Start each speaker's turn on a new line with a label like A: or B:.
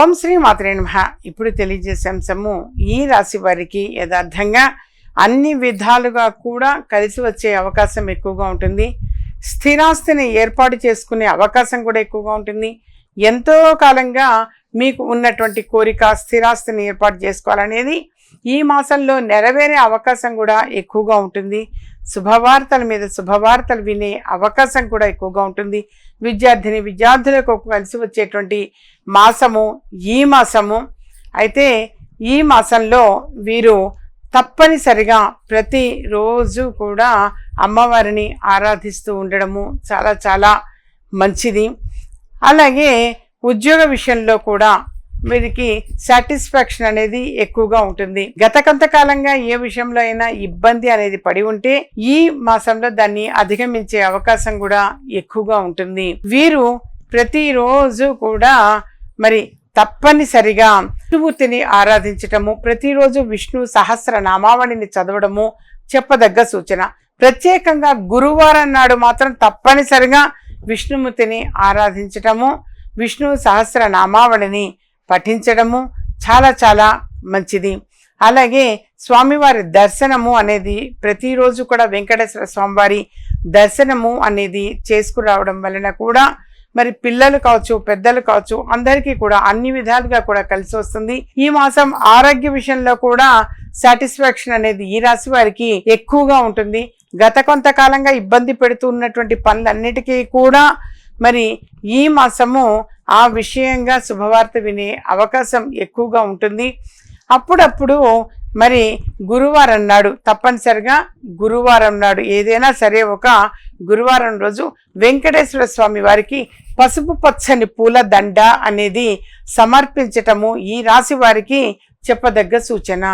A: ఓం శ్రీ మాత్రే నమ. ఇప్పుడు తెలియజేసే అంశము ఈ రాశి వారికి యథార్థంగా అన్ని విధాలుగా కూడా కలిసి వచ్చే అవకాశం ఎక్కువగా ఉంటుంది. స్థిరాస్తిని ఏర్పాటు చేసుకునే అవకాశం కూడా ఎక్కువగా ఉంటుంది. ఎంతో కాలంగా మీకు ఉన్నటువంటి కోరిక స్థిరాస్తిని ఏర్పాటు చేసుకోవాలనేది ఈ మాసంలో నెరవేరే అవకాశం కూడా ఎక్కువగా ఉంటుంది. శుభవార్తల మీద శుభవార్తలు వినే అవకాశం కూడా ఎక్కువగా ఉంటుంది. విద్యార్థిని విద్యార్థులకు కలిసి వచ్చేటువంటి మాసము ఈ మాసము. అయితే ఈ మాసంలో వీరు తప్పనిసరిగా ప్రతిరోజు కూడా అమ్మవారిని ఆరాధిస్తూ ఉండడము చాలా చాలా మంచిది. అలాగే ఉద్యోగ విషయంలో కూడా వీరికి సాటిస్ఫాక్షన్ అనేది ఎక్కువగా ఉంటుంది. గత కొంతకాలంగా ఏ విషయంలో అయినా ఇబ్బంది అనేది పడి ఉంటే ఈ మాసంలో దాన్ని అధిగమించే అవకాశం కూడా ఎక్కువగా ఉంటుంది. వీరు ప్రతిరోజు కూడా మరి తప్పనిసరిగా విష్ణుమూర్తిని ఆరాధించటము ప్రతిరోజు విష్ణు సహస్ర నామావళిని చదవడము చెప్పదగ్గ సూచన. ప్రత్యేకంగా గురువారం నాడు మాత్రం తప్పనిసరిగా విష్ణుమూర్తిని ఆరాధించటము విష్ణు సహస్ర నామావళిని పఠించడము చాలా చాలా మంచిది. అలాగే స్వామివారి దర్శనము అనేది ప్రతిరోజు కూడా వెంకటేశ్వర స్వామివారి దర్శనము అనేది చేసుకురావడం వలన కూడా మరి పిల్లలు కావచ్చు పెద్దలు కావచ్చు అందరికీ కూడా అన్ని విధాలుగా కూడా కలిసి వస్తుంది. ఈ మాసం ఆరోగ్య విషయంలో కూడా సాటిస్ఫాక్షన్ అనేది ఈ రాశి వారికి ఎక్కువగా ఉంటుంది. గత కొంతకాలంగా ఇబ్బంది పెడుతున్నటువంటి పనులన్నిటికీ కూడా మరి ఈ మాసము ఆ విషయంగా శుభవార్త వినే అవకాశం ఎక్కువగా ఉంటుంది. అప్పుడప్పుడు మరి గురువారం నాడు తప్పనిసరిగా గురువారం నాడు ఏదైనా సరే ఒక గురువారం రోజు వెంకటేశ్వర స్వామి వారికి పసుపు పచ్చని పూల దండ అనేది సమర్పించటము ఈ రాశి వారికి చెప్పదగ్గ సూచన.